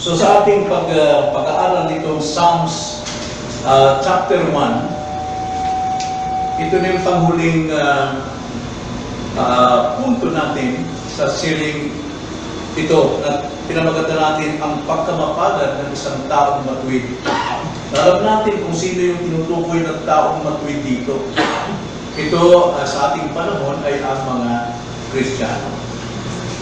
So sa ating pag, uh, pag-aaral nitong Psalms uh, chapter 1, ito na yung panghuling uh, uh, punto natin sa siling ito na pinamagatan natin ang pagkamapalad ng isang taong matuwid. Alam natin kung sino yung tinutukoy ng taong matuwid dito. Ito uh, sa ating panahon ay ang mga Kristiyano.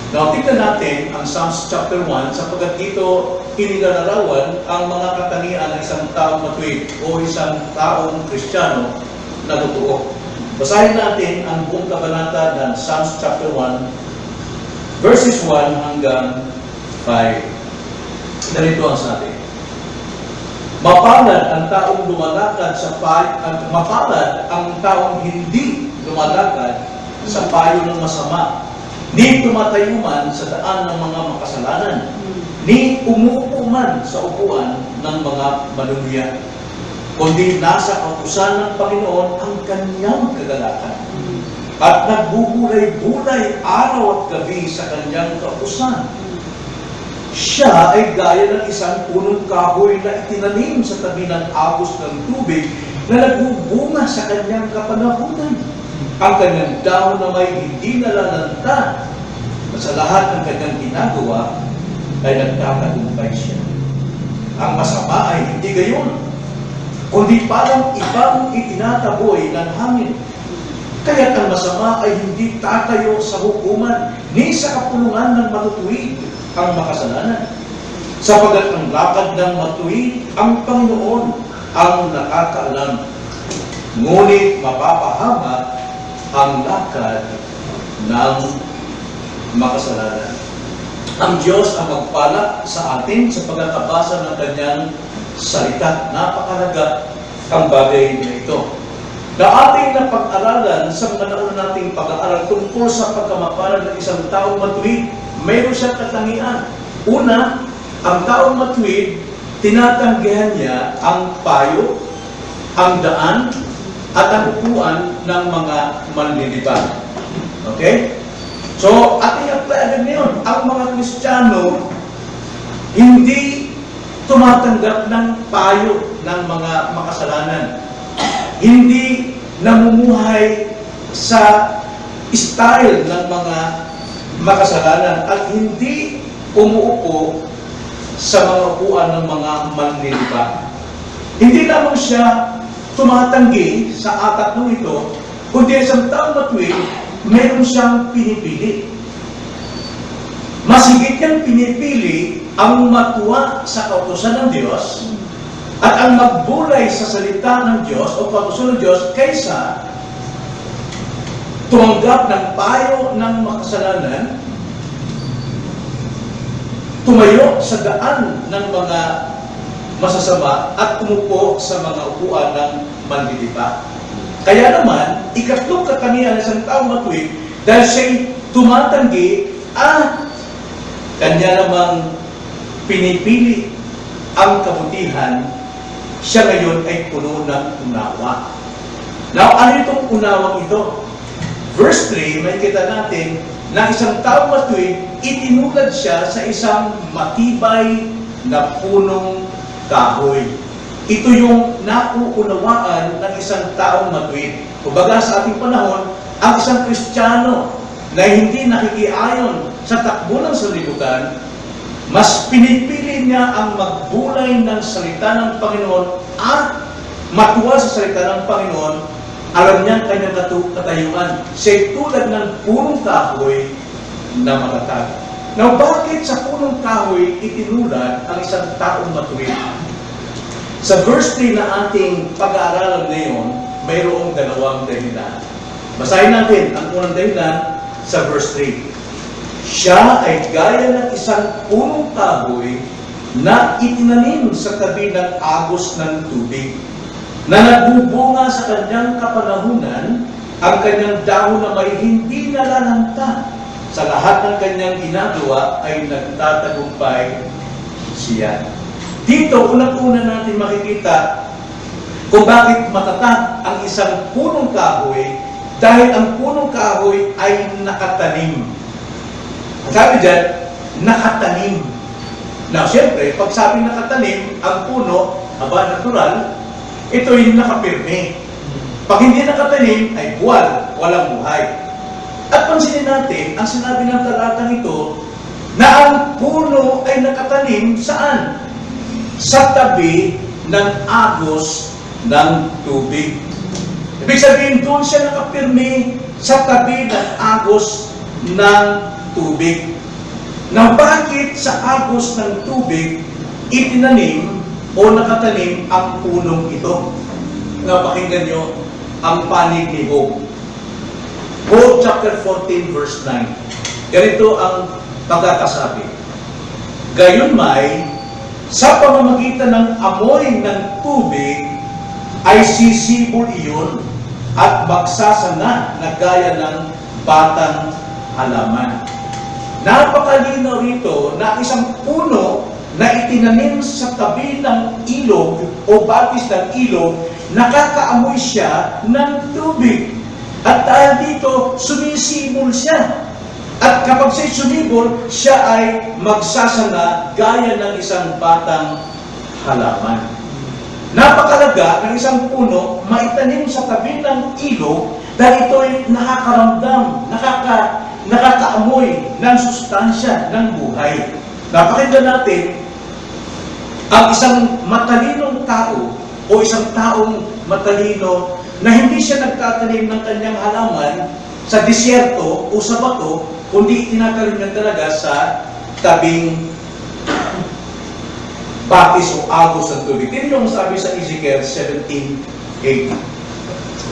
Now, tignan natin ang Psalms chapter 1 sapagkat dito inilalarawan ang mga katangian ng isang taong matuwid o isang taong Kristiyano na totoo. Basahin natin ang buong kabanata ng Psalms chapter 1 verses 1 hanggang 5. Ganito ang sabi. Mapalad ang taong lumalakad sa payo, at mapalad ang taong hindi lumalakad sa payo ng masama, ni tumatayo man sa daan ng mga makasalanan, ni umuupo man sa upuan ng mga maluluya, kundi nasa kautusan ng Panginoon ang kanyang kagalakan. At nagbubulay-bulay araw at gabi sa kanyang kautusan. Siya ay gaya ng isang punong kahoy na itinanim sa tabi ng agos ng tubig na nagbubunga sa kanyang kapanahunan. Ang kanyang dahon na may hindi nalalanta na sa lahat ng kanyang ginagawa ay nagtatagumpay siya. Ang masama ay hindi gayon, kundi parang ibang itinataboy ng hangin. Kaya't ang masama ay hindi tatayo sa hukuman ni sa kapulungan ng matutuwid ang makasalanan. Sapagat ang lakad ng matuwid, ang Panginoon ang nakakaalam. Ngunit mapapahama ang lakad ng makasalanan. Ang Diyos ang magpala sa atin sa pagkakabasa ng kanyang salita. Napakalaga ang bagay na ito. Na ating napag-aralan sa mga nating pag-aaral tungkol sa pagkamapalan ng isang taong matuwid, mayroon siyang katangian. Una, ang taong matuwid, tinatanggihan niya ang payo, ang daan, at ang upuan ng mga manlilibang. Okay? So, ating apply agad ngayon. Ang mga Kristiyano, hindi tumatanggap ng payo ng mga makasalanan. Hindi namumuhay sa style ng mga makasalanan at hindi umuupo sa mga upuan ng mga manlilibang. Hindi lamang siya tumatanggi sa atat ng ito, kundi isang taong matuwid, meron siyang pinipili. Masigit niyang pinipili ang matuwa sa kautosan ng Diyos at ang magbulay sa salita ng Diyos o kautosan ng Diyos kaysa tumanggap ng payo ng makasalanan, tumayo sa daan ng mga masasama at umupo sa mga upuan ng manlilipa. Kaya naman, ikatlong katangian ng isang taong matuwid, dahil siya'y tumatanggi at kanya namang pinipili ang kabutihan, siya ngayon ay puno ng unawa. Now, ano itong unawang ito? Verse 3, may kita natin na isang taong matuwid, itinulad siya sa isang matibay na punong kahoy. Ito yung nauunawaan ng isang taong matuwid. Kumbaga sa ating panahon, ang isang Kristiyano na hindi nakikiayon sa takbo ng sanlibutan, mas pinipili niya ang magbulay ng salita ng Panginoon at matuwa sa salita ng Panginoon, alam niya ang kanyang katayuan. Siya'y tulad ng punong kahoy na matatag. Now, bakit sa punong kahoy itinulad ang isang taong matuwid? Sa verse 3 na ating pag-aaralan ngayon, mayroong dalawang dahilan. Basahin natin ang unang dahilan sa verse 3. Siya ay gaya ng isang punong kahoy na itinanim sa tabi ng agos ng tubig, na nagbubunga sa kanyang kapanahunan, ang kanyang dahon na may hindi nalalanta. Sa lahat ng kanyang ginagawa ay nagtatagumpay siya. Dito, unang-una natin makikita kung bakit matatag ang isang punong kahoy dahil ang punong kahoy ay nakatanim. Sabi dyan, nakatanim. Now, siyempre, pag sabi nakatanim, ang puno, aba, natural, ito yung nakapirme. Pag hindi nakatanim, ay buwal, walang buhay. At pansinin natin, ang sinabi ng talatang ito, na ang puno ay nakatanim saan? Sa tabi ng agos ng tubig. Ibig sabihin, doon siya nakapirme sa tabi ng agos ng tubig. Na bakit sa agos ng tubig itinanim o nakatanim ang punong ito? Na pakinggan nyo ang panig ni Job. Job chapter 14 verse 9. Ganito ang pagkakasabi. Gayon may, sa pamamagitan ng amoy ng tubig, ay sisibol iyon at magsasana na gaya ng batang halaman. Napakalinaw rito na isang puno na itinanim sa tabi ng ilog o batis ng ilog, nakakaamoy siya ng tubig. At dahil dito, sumisibol siya. At kapag siya sumibol, siya ay magsasana gaya ng isang batang halaman. Napakalaga ng isang puno maitanim sa tabi ng ilog dahil ito ay nakakaramdam, nakaka, nakakaamoy ng sustansya ng buhay. Napakinggan natin ang isang matalinong tao o isang taong matalino na hindi siya nagtatanim ng kanyang halaman sa disyerto o sa bato, kundi tinatanim niya talaga sa tabing batis o agos ng tubig. Tingnan yung sabi sa Ezekiel 17.8.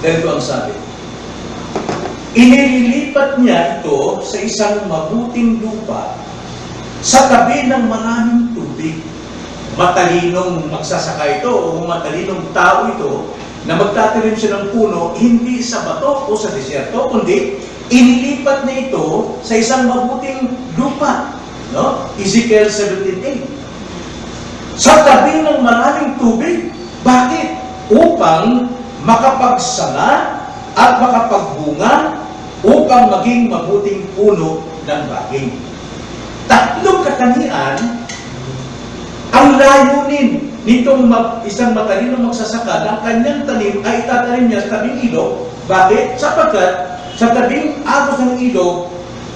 Ganito ang sabi. Inililipat niya ito sa isang mabuting lupa sa tabi ng maraming tubig. Matalinong magsasaka ito o matalinong tao ito na magtatanim siya ng puno hindi sa bato o sa disyerto, kundi inilipat na ito sa isang mabuting lupa. No? Ezekiel 17.8 sa tabi ng maraming tubig. Bakit? Upang makapagsana at makapagbunga upang maging mabuting puno ng baging. Tatlong katangian ang layunin nitong mag, isang matalinong magsasaka ng kanyang tanim ay itatanim niya sa tabing ilog. Bakit? Sapagkat sa tabing agos ng ilog,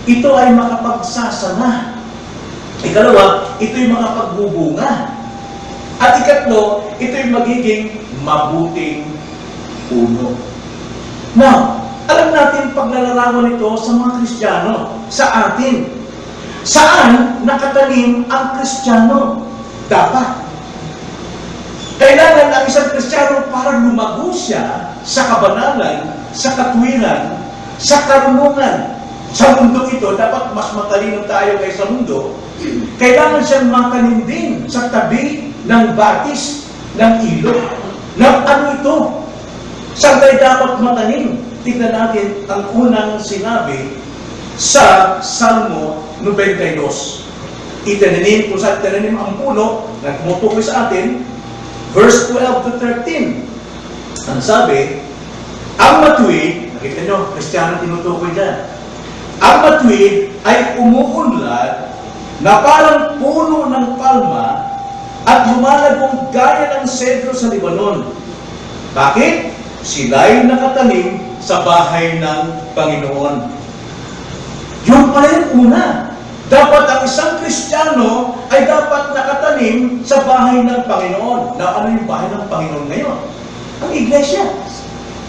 ito ay makapagsasana. Ikalawa, ito'y makapagbubunga. At ikatlo, ito'y magiging mabuting puno. Now, alam natin paglalarawan ito sa mga Kristiyano, sa atin. Saan nakatanim ang Kristiyano? Dapat. Kailangan ang isang Kristiyano para lumago siya sa kabanalan, sa katwiran, sa karunungan. Sa mundo ito, dapat mas matalino tayo kaysa mundo. Kailangan siyang matanim din sa tabi ng batis ng ilog. Na ano ito? Saan tayo dapat matanim? Tingnan natin ang unang sinabi sa Salmo 92. Itananim, kung saan itananim ang puno na tumutukoy sa atin, verse 12 to 13. Ang sabi, ang matuwid, nakita nyo, Kristiyano tinutukoy dyan, ang matuwid ay umuunlad na parang puno ng palma at lumalagong gaya ng sentro sa Libanon. Bakit? Sila'y nakatanim sa bahay ng Panginoon. Yun pala yung una. Dapat ang isang Kristiyano ay dapat nakatanim sa bahay ng Panginoon. Na ano yung bahay ng Panginoon ngayon? Ang iglesia.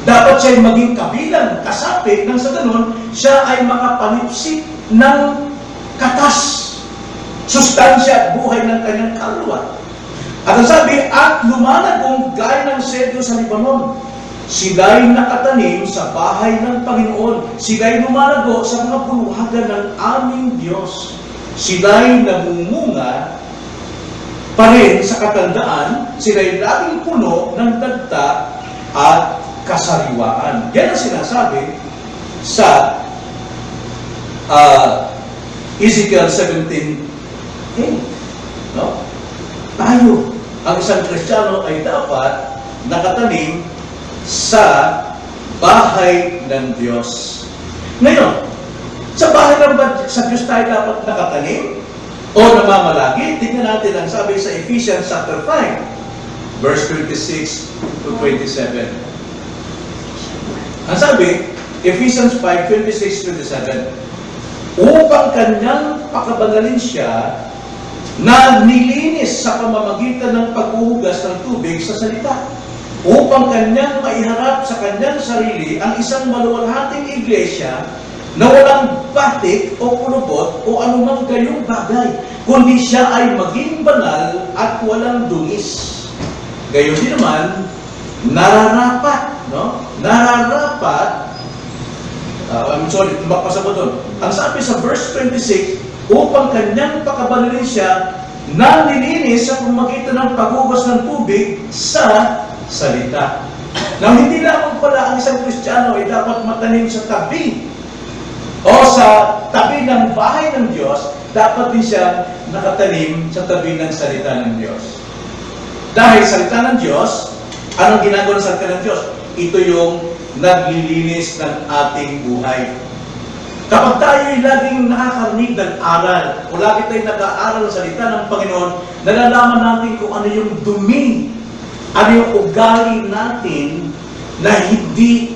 Dapat siya ay maging kabilang, kasapit, nang sa ganun, siya ay makapanipsip ng katas, sustansya at buhay ng kanyang kaluluwa. At ang sabi, at lumalagong gaya ng sedyo sa Libanon. Sila'y nakatanim sa bahay ng Panginoon. Sila'y lumalago sa mga puluhagan ng aming Diyos. Sila'y namumunga pa rin sa katandaan. Sila'y laging puno ng dagta at kasariwaan. Yan ang sinasabi sa uh, Ezekiel 17.8. No? Tayo, ang isang Kristiyano ay dapat nakatanim sa bahay ng Diyos. Ngayon, sa bahay ng sa Diyos tayo dapat nakatanim o namamalagi. Tingnan natin ang sabi sa Ephesians chapter 5, verse 26 to 27. Ang sabi, Ephesians 5, 26 to 27, upang kanyang pakabangalin siya na nilinis sa pamamagitan ng paghuhugas ng tubig sa salita upang kanyang maiharap sa kanyang sarili ang isang maluwalhating iglesia na walang batik o kulubot o anumang gayong bagay, kundi siya ay maging banal at walang dungis. Gayon din naman, nararapat, no? Nararapat, uh, I'm sorry, tumakpas ako doon. Ang sabi sa verse 26, upang kanyang pakabanalin siya na nilinis sa pamagitan ng paghugas ng tubig sa salita. Now, hindi lamang pala ang isang Kristiyano ay dapat matanim sa tabi o sa tabi ng bahay ng Diyos, dapat din siya nakatanim sa tabi ng salita ng Diyos. Dahil salita ng Diyos, anong ginagawa ng salita ng Diyos? Ito yung naglilinis ng ating buhay. Kapag tayo ay laging nakakarinig ng aral, o lagi tayo nag-aaral ng salita ng Panginoon, nalalaman natin kung ano yung dumi, ano yung ugali natin na hindi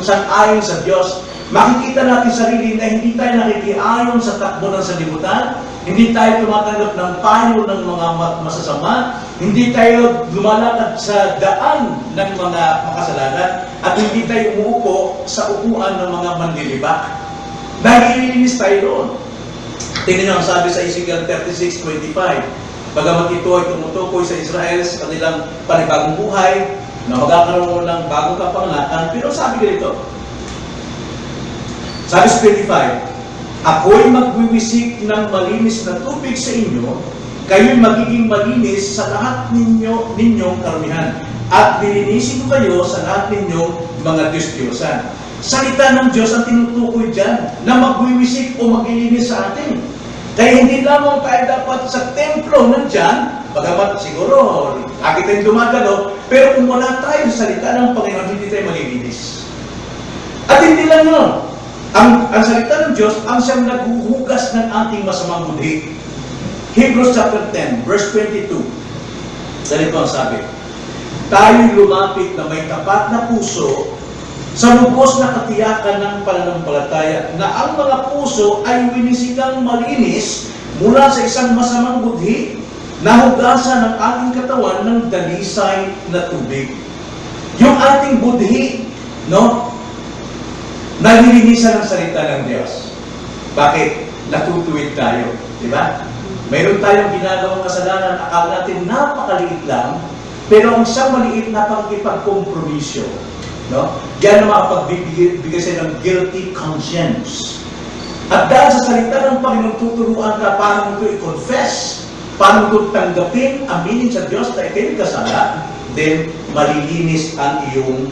sang-ayon sa Diyos. Makikita natin sarili na hindi tayo nakikiayon sa takbo ng salibutan, hindi tayo tumatanggap ng payo ng mga masasama, hindi tayo lumalakad sa daan ng mga makasalanan, at hindi tayo umuupo sa upuan ng mga manlilibak. Nagilinis tayo doon. Tingnan niyo ang sabi sa Ezekiel 36.25. Bagamat ito ay tumutukoy sa Israel sa kanilang panibagong buhay, na magkakaroon ng bagong kapanganakan, pero sabi ganito, sabi sa 25, Ako'y magwiwisik ng malinis na tubig sa inyo, kayo'y magiging malinis sa lahat ninyo, ninyong karamihan, at nilinisin ko kayo sa lahat ninyong mga Diyos-Diyosan. Salita ng Diyos ang tinutukoy dyan, na magwiwisik o maglilinis sa atin. Kaya hindi lamang tayo dapat sa templo nandyan, bagamat siguro, lagi tayong dumagalo, pero kung wala tayo sa salita ng Panginoon, hindi tayo malilinis. At hindi lang yun, ang, ang salita ng Diyos, ang siyang naghuhugas ng ating masamang budhi. Hebrews chapter 10, verse 22. Ganito ang sabi, Tayo'y lumapit na may tapat na puso sa lubos na katiyakan ng pananampalataya na ang mga puso ay winisikang malinis mula sa isang masamang budhi na hugasan ng ating katawan ng dalisay na tubig. Yung ating budhi, no? Nalilinisan ang salita ng Diyos. Bakit? Natutuwid tayo. Di ba? Mayroon tayong ginagawang kasalanan, akala natin napakaliit lang, pero ang isang maliit na pagkipagkompromisyo, no? Yan ang makapagbibigay sa'yo ng guilty conscience. At dahil sa salita ng Panginoon, tuturuan ka paano ito i-confess, paano ito tanggapin, aminin sa Diyos na ikaw kasala, then malilinis ang iyong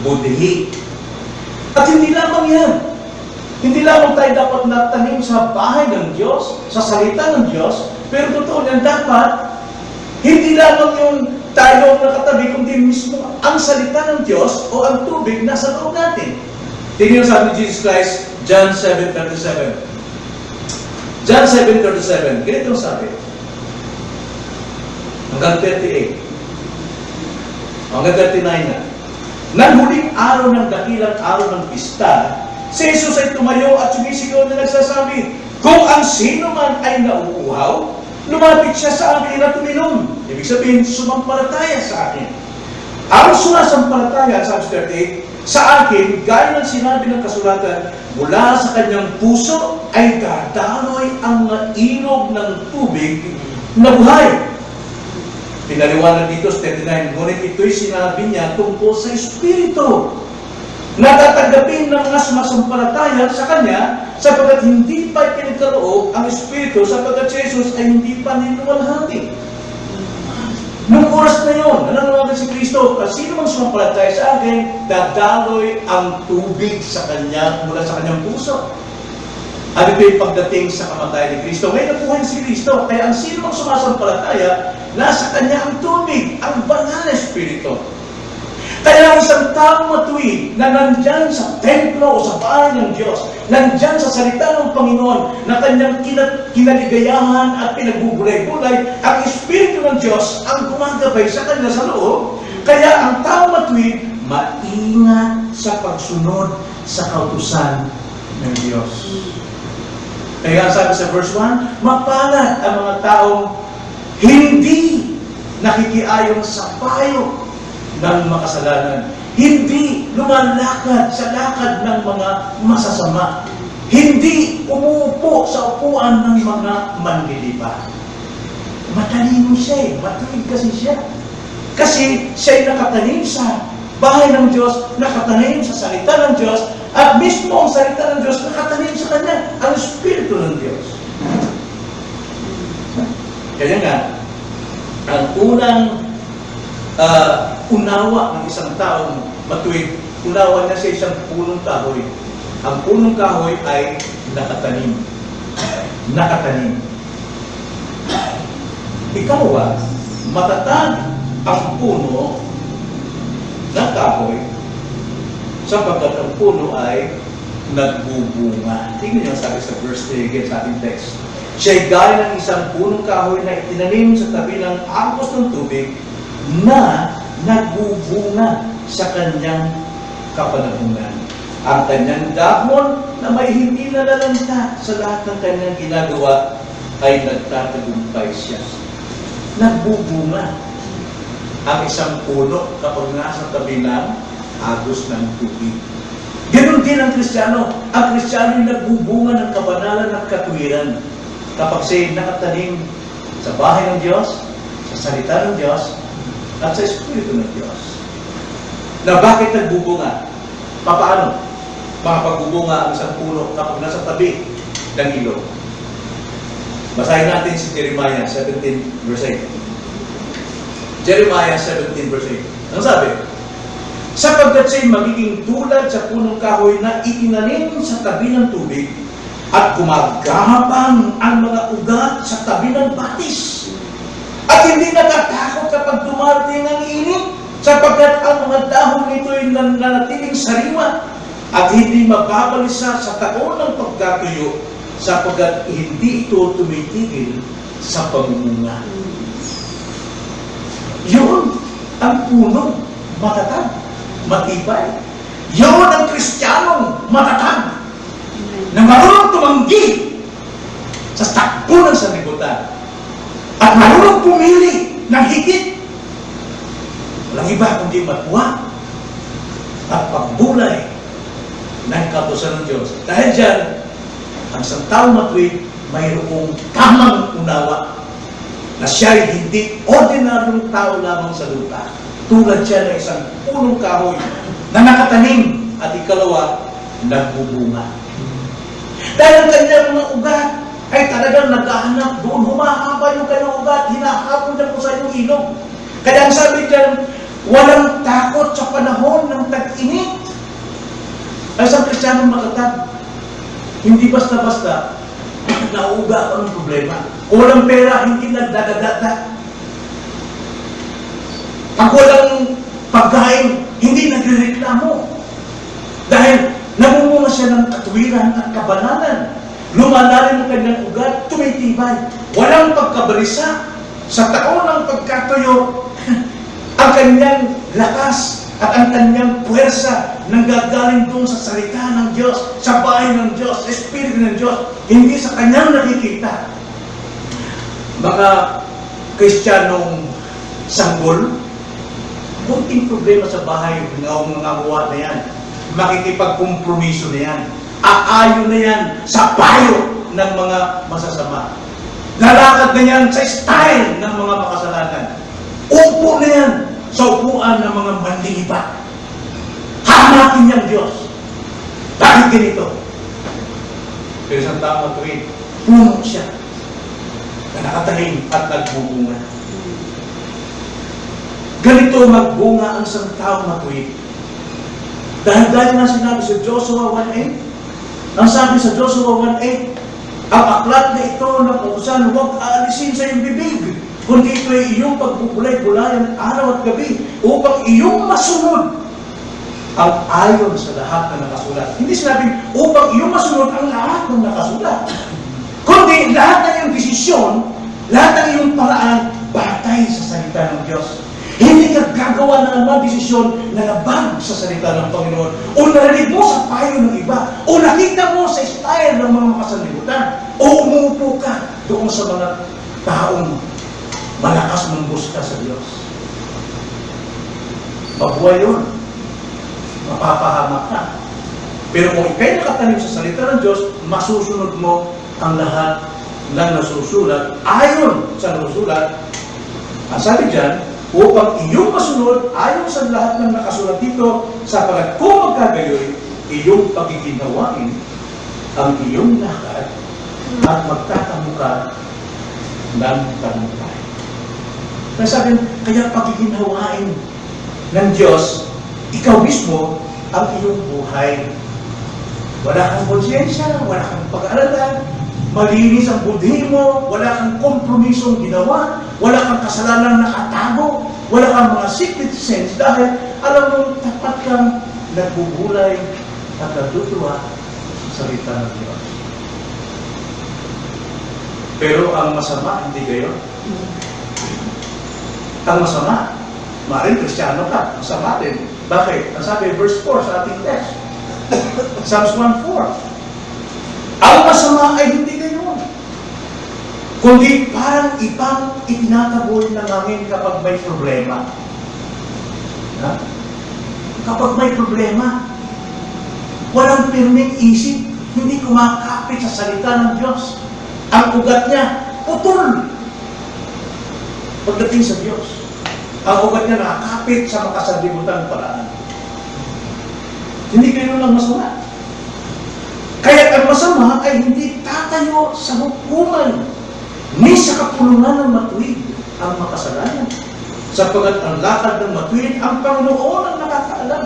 budhi. At hindi lamang yan. Hindi lamang tayo dapat natanim sa bahay ng Diyos, sa salita ng Diyos, pero totoo yan, dapat hindi lamang yung tayo ang nakatabi, kundi mismo ang salita ng Diyos o ang tubig nasa loob natin. Tingnan sabi ni Jesus Christ, John 7.37. John 7.37, ganito sabi. Hanggang 38. Hanggang 39 na. Nang huling araw ng dakilang araw ng pista, si Jesus ay tumayo at sumisigaw na nagsasabi, Kung ang sino man ay nauuhaw, lumapit siya sa akin at uminom. Ibig sabihin, sumampalataya sa akin. Ang sumasampalataya, sa 38, sa akin, gaya ng sinabi ng kasulatan, mula sa kanyang puso ay dadaloy ang ilog ng tubig na buhay. Pinaliwanag dito sa 39, ngunit ito'y sinabi niya tungkol sa Espiritu. Natatanggapin ng mga sumasampalataya sa Kanya sapagkat hindi pa pinagkaloob ang Espiritu sapagkat si Jesus ay hindi pa niluwalhati. Nung oras na yun, nananawagan si Kristo, kasi sino mang sumampalataya sa akin, dadaloy ang tubig sa Kanya mula sa Kanyang puso. At ito'y pagdating sa kamatayan ni Kristo. Ngayon nabuhay si Kristo. Kaya ang sino mang sumasampalataya, nasa Kanya ang tubig, ang banal na Espiritu. Kaya ang isang taong matuwid na nandyan sa templo o sa bahay ng Diyos, nandyan sa salita ng Panginoon na kanyang kina- kinaligayahan at pinagbubulay-bulay, ang Espiritu ng Diyos ang gumagabay sa kanya sa loob. Kaya ang taong matuwid, maingat sa pagsunod sa kautusan ng Diyos. Kaya sabi sa verse 1, mapalad ang mga taong hindi nakikiayon sa payo ng makasalanan. Hindi lumalakad sa lakad ng mga masasama. Hindi umuupo sa upuan ng mga manlilipa. Matalino siya eh. Matuwid kasi siya. Kasi siya'y nakatanim sa bahay ng Diyos, nakatanim sa salita ng Diyos, at mismo ang salita ng Diyos nakatanim sa kanya, ang Espiritu ng Diyos. Kaya nga, ang unang ah, unawa ng isang taong matuwid, unawa niya sa isang punong kahoy. Ang punong kahoy ay nakatanim. Nakatanim. Ikaw ba, matatag ang puno ng kahoy sapagkat ang puno ay nagbubunga. Tingnan niyo sabi sa verse 3 again sa ating text. Siya'y gaya ng isang punong kahoy na itinanim sa tabi ng angkos ng tubig na nagbubunga sa kanyang kapanahunan. Ang kanyang dahon na may hindi nalalanta sa lahat ng kanyang ginagawa ay nagtatagumpay siya. Nagbubunga ang isang puno kapag nasa tabi ng agos ng tubig. Ganon din ang Kristiyano. Ang Kristiyano ay nagbubunga ng kabanalan at katuwiran kapag siya'y nakatanim sa bahay ng Diyos, sa salita ng Diyos, at sa Espiritu ng Diyos. Na bakit nagbubunga? Papaano? Makapagbubunga ang isang puno kapag nasa tabi ng ilog. Basahin natin si Jeremiah 17 verse 8. Jeremiah 17 verse 8. Ano sabi? Sapagkat siya'y magiging tulad sa punong kahoy na itinanim sa tabi ng tubig at gumagapang ang mga ugat sa tabi ng batis. At hindi natatakot kapag dumarating ang init sapagkat ang mga dahon nito ay nan- nanatiling sariwa at hindi mababalisa sa taon ng pagkatuyo sapagkat hindi ito tumitigil sa pamumunga. Yun ang punong matatag, matibay. Yun ang kristyanong matatag na marunong tumanggi sa takbo ng sanlibutan at marunong pumili ng higit. Walang iba kundi matwa at pagbulay ng kautosan ng Diyos. Dahil dyan, ang isang tao matuwid, mayroong tamang unawa na siya ay hindi ordinaryong tao lamang sa lupa. Tulad siya ng isang punong kahoy na nakatanim at ikalawa, nagbubunga. Dahil ang kanyang mga ugat ay talagang naghahanap doon, humahaba yung kanyang ugat, hinahapon niya po sa inyong ilong. Kaya ang sabi dyan, walang takot sa panahon ng tag-init. Ang isang kristyanong matatag, hindi basta-basta, nauuga ako ng problema. Kung walang pera, hindi nagdadadata. Pag walang pagkain, hindi nagrereklamo. Dahil namumunga siya ng katuwiran at kabananan. Lumalalim ang kanyang ugat, tumitibay. Walang pagkabalisa. Sa taon ng pagkatuyo, ang kanyang lakas at ang kanyang puwersa nanggagaling doon sa salita ng Diyos, sa bahay ng Diyos, sa Espiritu ng Diyos, hindi sa kanyang nakikita. Mga Kristiyanong sanggol, kunting problema sa bahay, ng mga na yan, makikipagkompromiso na yan, aayon na yan sa payo ng mga masasama. Lalakad na yan sa style ng mga makasalanan. Upo na yan sa upuan ng mga manlilipat. Hamakin niyang Diyos. Bakit ganito? Pero isang tao matuwid, puno siya na nakatalim at nagbubunga. Ganito magbunga ang isang tao matuwid. Dahil dahil na sinabi sa Joshua 1.8, ang sabi sa Joshua 1.8, ang aklat na ito ng kausan, huwag aalisin sa iyong bibig. Kundi ito ay iyong pagbubulay-bulayan araw at gabi upang iyong masunod ang ayon sa lahat na nakasulat. Hindi sinabing upang iyong masunod ang lahat ng nakasulat. Kundi lahat ng iyong desisyon, lahat ng iyong paraan, batay sa salita ng Diyos. Hindi ka gagawa ng anumang desisyon na labag sa salita ng Panginoon o narinig mo sa payo ng iba o nakita mo sa style ng mga makasalimutan o umuupo ka doon sa mga taong malakas manggusta sa Diyos. Mabuhay yun. Mapapahamak ka. Pero kung ikay nakatanim sa salita ng Diyos, masusunod mo ang lahat ng nasusulat ayon sa nasusulat. Ang sabi dyan, upang iyong masunod ayon sa lahat ng nakasulat dito, sapagat kung magkagayoy, iyong pagiginawain ang iyong lakad at magtatamu ka ng tanumpay. Kaya sabi, kaya pagiginawain ng Diyos, ikaw mismo ang iyong buhay. Wala kang konsensya, wala kang pag-aaralan, malinis ang budhi mo, wala kang kompromisong ginawa, wala kang kasalanan nakatago, wala kang mga secret sins dahil alam mo, tapat kang nagbubulay at natutuwa sa salita ng Diyos. Pero ang masama, hindi gayon. Ang masama, maaaring kristyano ka, masama din. Bakit? Ang sabi, verse 4 sa ating text. Psalms 1.4. Ang masama ay hindi gayon. Kundi parang ibang itinataboy ng hangin kapag may problema. Ha? Kapag may problema, walang pirming isip, hindi kumakapit sa salita ng Diyos. Ang ugat niya, putol. Pagdating sa Diyos, ang ugat niya nakakapit sa makasalimutan paraan. Hindi kayo lang masama. Kaya ang masama ay hindi tatayo sa hukuman ni sa kapulungan ng matuwid ang makasalanan. Sapagat ang lakad ng matuwid, ang Panginoon ang nakakaalam.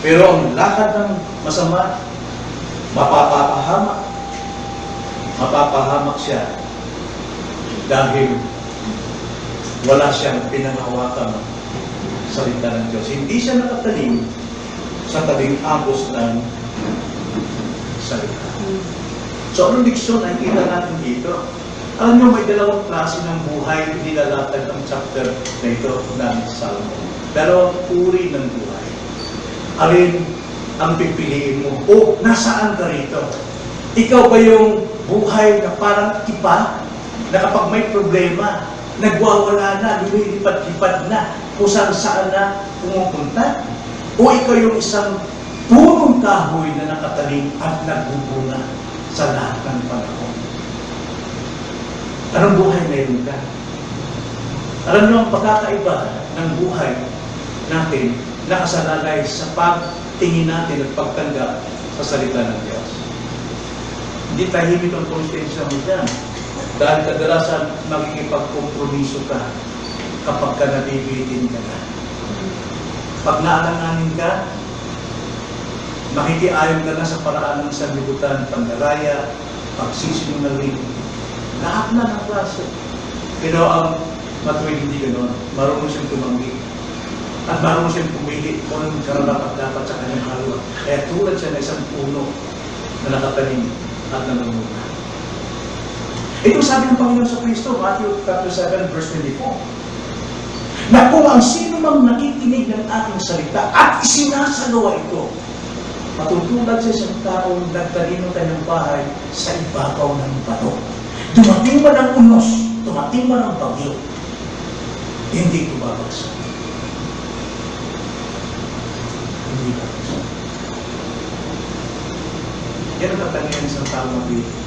Pero ang lakad ng masama, mapapahamak. Mapapahamak siya dahil wala siyang pinangawakan salita ng Diyos. Hindi siya nakatalim sa tabing agos ng salita. So, anong diksyon ang kita natin dito? Alam niyo, may dalawang klase ng buhay nilalatag ang chapter na ito ng Salmo. Dalawang uri ng buhay. Alin ang pipiliin mo? O, nasaan ka rito? Ikaw ba yung buhay na parang iba na kapag may problema, nagwawala na, lumilipad-lipad na, kung saan saan na pumupunta? O ikaw yung isang punong kahoy na nakatalim at nagbubunga sa lahat ng panahon? Anong buhay mayroon ka? Alam niyo ang pagkakaiba ng buhay natin nakasalalay sa pagtingin natin at pagtanggap sa salita ng Diyos. Hindi tahimik ang konsensya mo dyan. Dahil kadalasan makikipagkompromiso ka kapag ka nabibitin ka na. Pag naalanganin ka, makikiayon ka na sa paraan ng sanlibutan, pandaraya, pagsisinungaling, lahat na ng klase. Pero ang matuwid hindi ganoon. Marunong siyang tumanggi. At marunong siyang pumili kung anong karapat dapat sa kanyang halwa. Kaya tulad siya ng isang puno na nakatanim at nanununa. Ito sabi ng Panginoon sa Kristo, Matthew chapter 7, verse 24. Na kung ang sino mang nakikinig ng aking salita at isinasagawa ito, matutulad sa isang taong nagtanim ng kanyang bahay sa ibabaw ng bato. Dumating man ang unos, dumating man ang bagyo, hindi ito babagsak. Hindi babagsak. Yan ang katangian ng isang taong mabili.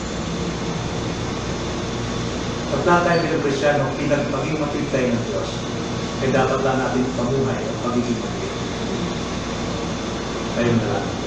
Pag lahat tayo bilang Krisyano, pinag maging matid tayo ng Diyos, ay dapat lang natin pamuhay ang pagiging matid. Tayo na lang.